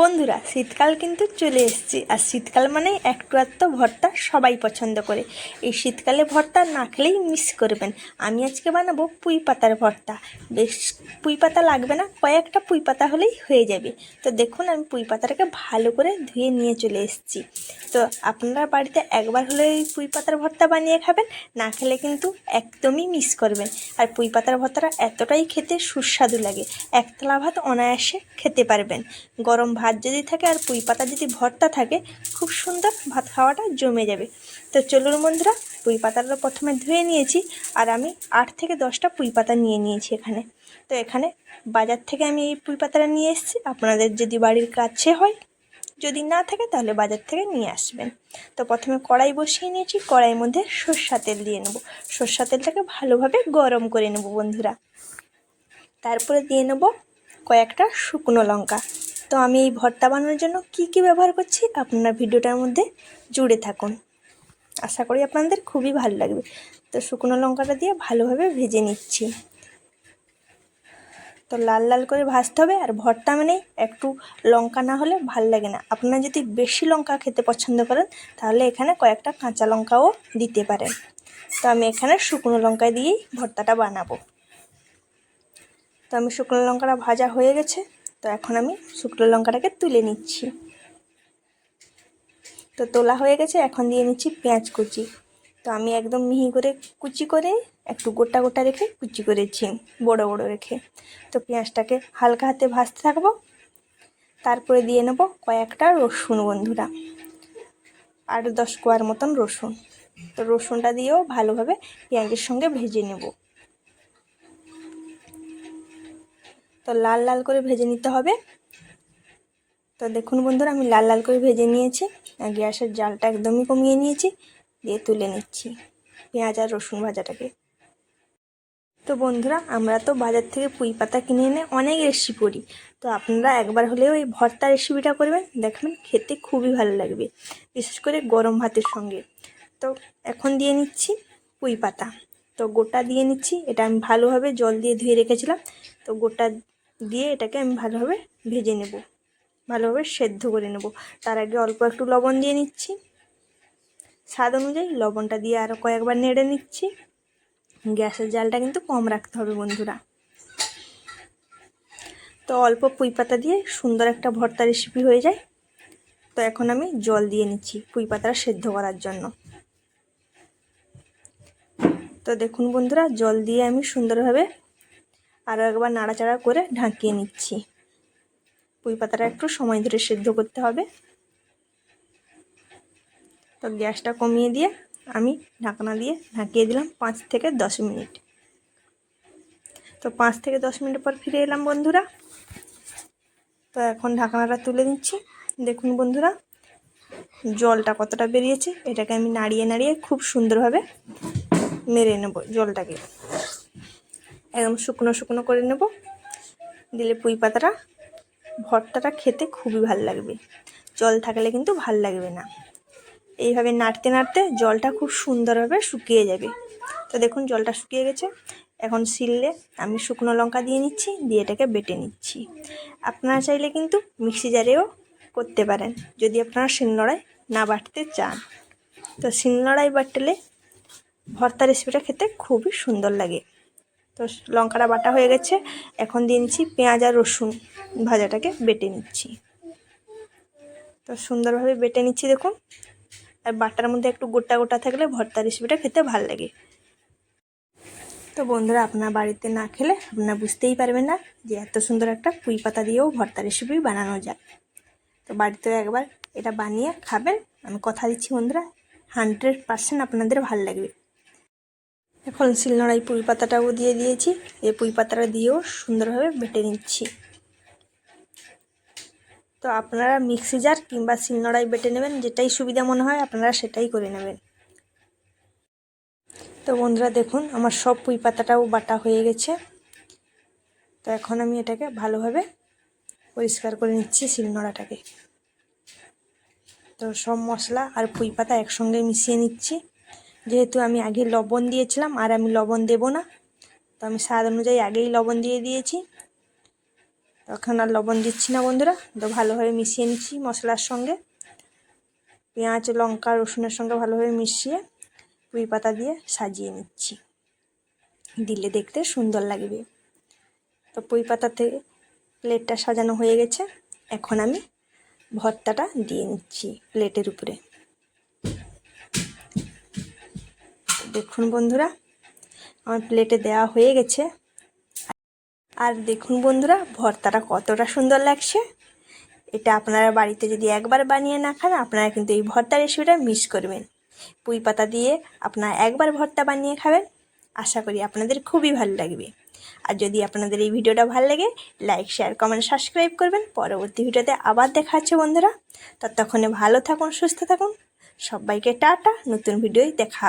বন্ধুরা, শীতকাল কিন্তু চলে এসেছে। আর শীতকাল মানে একটু আধটু ভর্তা সবাই পছন্দ করে। এই শীতকালে ভর্তা না খেলেই মিস করবেন। আমি আজকে বানাবো পুঁই পাতার ভর্তা। বেশ, পুঁই পাতা লাগবে না, কয়েকটা পুঁই পাতা হলেই হয়ে যাবে। তো দেখুন, আমি পুঁই পাতাটাকে ভালো করে ধুয়ে নিয়ে চলে এসেছি। তো আপনারা বাড়িতে একবার হলে এই পুঁই পাতার ভর্তা বানিয়ে খাবেন, না খেলে কিন্তু একদমই মিস করবেন। আর পুঁই পাতার ভর্তাটা এতটাই খেতে সুস্বাদু লাগে, একতলা ভাত অনায়াসে খেতে পারবেন। গরম ভাত যদি থাকে আর পুঁই পাতা যদি ভর্তা থাকে, খুব সুন্দর ভাত খাওয়াটা জমে যাবে। তো চলুন বন্ধুরা, পুঁই পাতাটা প্রথমে ধুয়ে নিয়েছি আর আমি আট থেকে দশটা পুঁই পাতা নিয়ে নিয়েছি এখানে। তো এখানে বাজার থেকে আমি এই পুঁই পাতাটা নিয়ে এসেছি। আপনাদের যদি বাড়ির কাছে হয়, যদি না থাকে তাহলে বাজার থেকে নিয়ে আসবেন। তো প্রথমে কড়াই বসিয়ে নিয়েছি, কড়াইয়ের মধ্যে সর্ষা তেল দিয়ে নেব। সর্ষা তেলটাকে ভালোভাবে গরম করে নেব বন্ধুরা। তারপরে দিয়ে নেব কয়েকটা শুকনো লঙ্কা। তো আমি এই ভর্তা বানানোর জন্য কি কি ব্যবহার করছি আপনারা ভিডিওটার মধ্যে জুড়ে থাকুন। আশা করি আপনাদের খুবই ভালো লাগবে। তো শুকনো লঙ্কাটা দিয়ে ভালোভাবে ভেজে নিচ্ছি। তো লাল লাল করে ভাজতে হবে আর ভর্তা মানে একটু লঙ্কা না হলে ভালো লাগে না। আপনারা যদি বেশি লঙ্কা খেতে পছন্দ করেন তাহলে এখানে কয়েকটা কাঁচা লঙ্কাও দিতে পারেন। তো আমি এখানে শুকনো লঙ্কা দিয়েই ভর্তাটা বানাবো। তো আমি শুকনো লঙ্কাটা ভাজা হয়ে গেছে। তো এখন আমি শুকনো লঙ্কাটাকে তুলে নিচ্ছি। তো তোলা হয়ে গেছে, এখন দিয়ে নিচ্ছি পেঁয়াজ কুচি। তো আমি একদম মিহি করে কুচি করে একটু গোটা গোটা রেখে কুচি করেছি, বড় বড় রেখে। তো পেঁয়াজটাকে হালকা হাতে ভাজতে থাকব। তারপরে দিয়ে নেব কয়েকটা রসুন বন্ধুরা আর দশ কোয়ার মতন রসুন। তো রসুনটা দিয়েও ভালোভাবে পেঁয়াজের সঙ্গে ভেজে নেব। তো লাল লাল করে ভেজে নিতে হবে। তো দেখুন বন্ধুরা, আমি লাল লাল করে ভেজে নিয়েছি। গ্যাসের জালটা একদমই কমিয়ে নিয়েছি, দিয়ে তুলে নিচ্ছি পেঁয়াজ আর রসুন ভাজাটাকে। তো বন্ধুরা, আমরা তো বাজার থেকে পুঁই পাতা কিনে এনে অনেক রেসিপি করি। তো আপনারা একবার হলেও এই ভর্তা রেসিপিটা করবেন, দেখবেন খেতে খুবই ভালো লাগবে, বিশেষ করে গরম ভাতের সঙ্গে। তো এখন দিয়ে নিচ্ছি পুঁই পাতা। তো গোটা দিয়ে নিচ্ছি, এটা আমি ভালোভাবে জল দিয়ে ধুয়ে রেখেছিলাম। তো গোটা দিয়ে এটাকে আমি ভালোভাবে ভেজে নেব। ভালোভাবে সেদ্ধ করে নেব। তার আগে অল্প একটু লবণ দিয়ে নিচ্ছি। স্বাদ অনুযায়ী লবণটা দিয়ে আরও কয়েকবার নেড়ে নিচ্ছি। গ্যাসের জালটা কিন্তু কম রাখতে হবে বন্ধুরা। তো অল্প পুঁই পাতা দিয়ে সুন্দর একটা ভর্তা রেসিপি হয়ে যায়। তো এখন আমি জল দিয়ে নিচ্ছি পুঁই পাতাটা সেদ্ধ করার জন্য। তো দেখুন বন্ধুরা, জল দিয়ে আমি সুন্দরভাবে আরও একবার নাড়াচাড়া করে ঢাকিয়ে নিচ্ছি। পুঁই পাতাটা একটু সময় ধরে সেদ্ধ করতে হবে। তো গ্যাসটা কমিয়ে দিয়ে আমি ঢাকনা দিয়ে ঢাকিয়ে দিলাম পাঁচ থেকে দশ মিনিট। তো পাঁচ থেকে দশ মিনিট পর ফিরে এলাম বন্ধুরা। তো এখন ঢাকনাটা তুলে নিচ্ছি। দেখুন বন্ধুরা, জলটা কতটা বেরিয়েছে, এটাকে আমি নাড়িয়ে নাড়িয়ে খুব সুন্দরভাবে মেরে নেব জলটাকে। একদম শুকনো শুকনো করে নেব। দিলে পুঁই পাতাটা, ভর্তাটা খেতে খুবই ভালো লাগবে। জল থাকলে কিন্তু ভালো লাগবে না। এইভাবে নাড়তে নাড়তে জলটা খুব সুন্দরভাবে শুকিয়ে যাবে। তো দেখুন জলটা শুকিয়ে গেছে। এখন শিললে আমি শুকনো লঙ্কা দিয়ে নিচ্ছি, দিয়ে এটাকে বেটে নিচ্ছি। আপনারা চাইলে কিন্তু মিক্সি জারেও করতে পারেন, যদি আপনারা শিলনোড়ায় না বাটতে চান। তো শিলনোড়ায় বাটলে ভর্তা রেসিপিটা খেতে খুবই সুন্দর লাগে। তো লঙ্কাটা বাটা হয়ে গেছে। এখন দিয়ে নিচ্ছি পেঁয়াজ আর রসুন ভাজাটাকে বেটে নিচ্ছি। তো সুন্দরভাবে বেটে নিচ্ছি দেখুন। আর বাটার মধ্যে একটু গোটা গোটা থাকলে ভর্তা রেসিপিটা খেতে ভালো লাগে। তো বন্ধুরা, আপনার বাড়িতে না খেলে আপনারা বুঝতেই পারবেন না যে এত সুন্দর একটা পুঁই পাতা দিয়েও ভর্তা রেসিপি বানানো যায়। তো বাড়িতে একবার এটা বানিয়ে খাবেন। আমি কথা দিচ্ছি বন্ধুরা, হান্ড্রেড পারসেন্ট আপনাদের ভালো লাগবে। এখন শিলনোড়াই পুঁই পাতাটাও দিয়ে দিয়েছি। এই পুঁই পাতাটা দিয়েও সুন্দরভাবে বেটে নিচ্ছি। তো আপনারা মিক্সি জার কিংবা শিলনোড়ায় বেটে নেবেন, যেটাই সুবিধা মনে হয় আপনারা সেটাই করে নেবেন। তো বন্ধুরা, দেখুন, আমার সব পুঁই পাতাটাও বাটা হয়ে গেছে। তো এখন আমি এটাকে ভালোভাবে পরিষ্কার করে নিচ্ছি শিলনোড়াটাকে। তো সব মশলা আর পুঁই পাতা একসঙ্গে মিশিয়ে নিচ্ছি। যেহেতু আমি আগে লবণ দিয়েছিলাম, আর আমি লবণ দেব না, তো আমি স্বাদ অনুযায়ী আগেই লবণ দিয়ে দিয়েছি। তখন আর লবণ দিচ্ছি না বন্ধুরা, তো ভালোভাবে মিশিয়ে নিচ্ছি মশলার সঙ্গে। পেঁয়াজ, লঙ্কা, রসুনের সঙ্গে ভালোভাবে মিশিয়ে পুঁই পাতা দিয়ে সাজিয়ে নিচ্ছি। দিলে দেখতে সুন্দর লাগবে। তো পুঁই পাতা থেকে প্লেটটা সাজানো হয়ে গেছে, এখন আমি ভর্তাটা দিয়ে নিচ্ছি প্লেটের উপরে। দেখুন বন্ধুরা, আমার প্লেটে দেওয়া হয়ে গেছে। আর দেখুন বন্ধুরা, ভর্তাটা কতটা সুন্দর লাগছে। এটা আপনারা বাড়িতে যদি একবার বানিয়ে না খান, আপনারা কিন্তু এই ভর্তা রেসিপিটা মিস করবেন। পুঁই পাতা দিয়ে আপনারা একবার ভর্তা বানিয়ে খাবেন। আশা করি আপনাদের খুবই ভালো লাগবে। আর যদি আপনাদের এই ভিডিওটা ভালো লাগে লাইক শেয়ার কমেন্ট সাবস্ক্রাইব করবেন। পরবর্তী ভিডিওতে আবার দেখা হচ্ছে বন্ধুরা। ততক্ষণে ভালো থাকুন, সুস্থ থাকুন। সবাইকে টাটা, নতুন ভিডিওয় দেখা